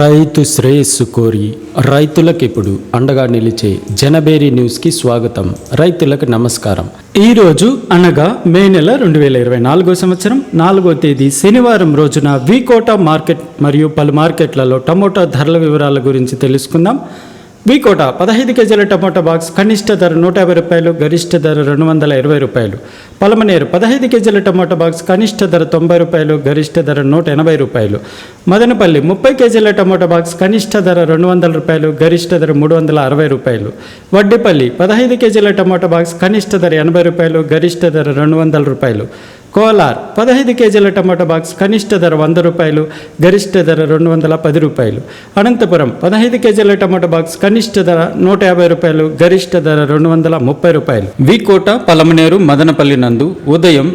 రైతు శ్రేయస్సు కోరి రైతులకు ఇప్పుడు అండగా నిలిచే జనబేరి న్యూస్కి స్వాగతం. రైతులకు నమస్కారం. ఈరోజు అనగా మే నెల రెండు వేల ఇరవై నాలుగో సంవత్సరం నాలుగో తేదీ శనివారం రోజున వికోట మార్కెట్ మరియు పలు మార్కెట్లలో టమోటా ధరల వివరాల గురించి తెలుసుకుందాం. వికోట పదహైదు కేజీల టమోటా బాక్స్ కనిష్ట ధర నూట యాభై రూపాయలు గరిష్ట ధర రెండు వందల ఇరవై రూపాయలు. పలమనేరు పదహైదు కేజీల టమోటా బాక్స్ కనిష్ట ధర తొంభై రూపాయలు గరిష్ట ధర నూట ఎనభై రూపాయలు. మదనపల్లి ముప్పై కేజీల టమోటా బాక్స్ కనిష్ట ధర రెండు వందల రూపాయలు గరిష్ట ధర మూడు వందల అరవై రూపాయలు. వడ్డిపల్లి పదహైదు కేజీల టమోటా బాక్స్ కనిష్ట ధర ఎనభై రూపాయలు గరిష్ట ధర రెండు వందల రూపాయలు. కోలార్ పదహైదు కేజీల టమాటా బాక్స్ కనిష్ట ధర వంద రూపాయలు గరిష్ట ధర రెండు వందల పది రూపాయలు. అనంతపురం పదహైదు కేజీల టమాటా బాక్స్ కనిష్ట ధర నూట యాభై రూపాయలు గరిష్ట ధర రెండు వందల ముప్పై రూపాయలు. వికోట పలమనేరు మదనపల్లి నందు ఉదయం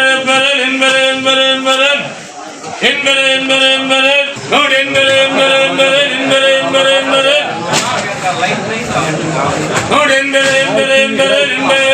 నూట ఎనభై రెండు ఎనభై రెండు